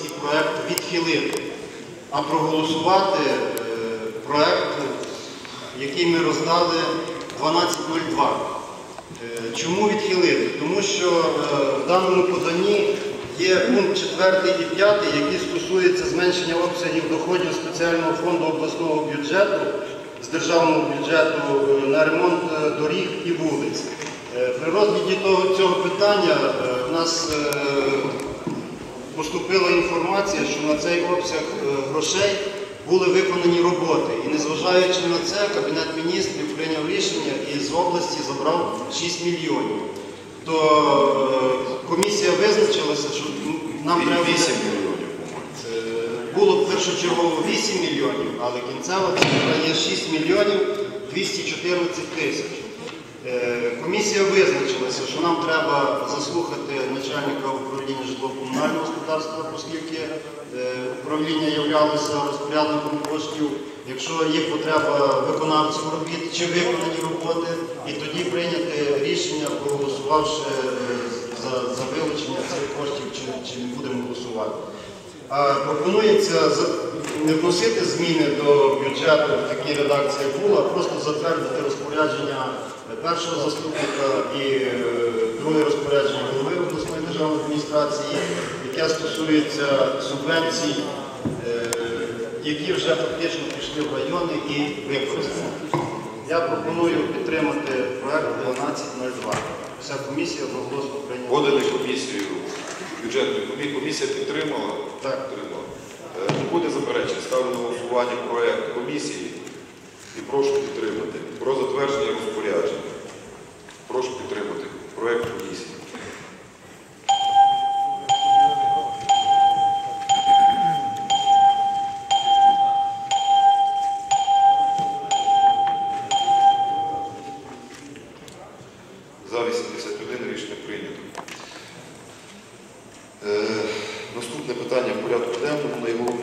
цей проект відхилити, а проголосувати е, проект, який ми роздали 12.02. Е, Чому відхилити? Тому що е, в даному поданні є пункт 4 і 5, які стосуються зменшення обсягів доходів спеціального фонду обласного бюджету з державного бюджету на ремонт доріг і вулиць. При розгляді цього питання в нас поступила інформація, що на цей обсяг е, грошей були виконані роботи. І незважаючи на це, Кабінет міністрів прийняв рішення і з області забрав 6 мільйонів. То е, комісія визначилася, що нам треба. 8 мільйонів. Е, Було першочергово 8 мільйонів, але кінцева цифра є 6 мільйонів 214 тисяч. Е, Комісія визначилася, що нам треба заслухати начальника управління житлово-комунального господарства, оскільки е, управління являлося розпорядником коштів, якщо є потреба виконавців робіт чи виконані роботи, і тоді прийняти рішення, проголосувавши е, за, вилучення цих коштів, чи, чи не будемо голосувати. Пропонується не вносити зміни до бюджету в такій редакції, як було, а просто затвердити розпорядження першого заступника і е, друге розпорядження голови обласної державної адміністрації, яке стосується субвенцій, е, які вже фактично пішли в райони і використані. Я пропоную підтримати проект 1202. Вся комісія одноголосно прийняла. Поданий комісією, бюджетною комісією. Комісія підтримала? Так. Підтримала. Е, Не буде заперечень. Ставлю на голосування проект комісії і прошу підтримати. Про затвердження розпорядження. Прошу підтримати проект комісії. За 81 рішення прийнято. Е, Наступне питання в порядку денному. Найголовніше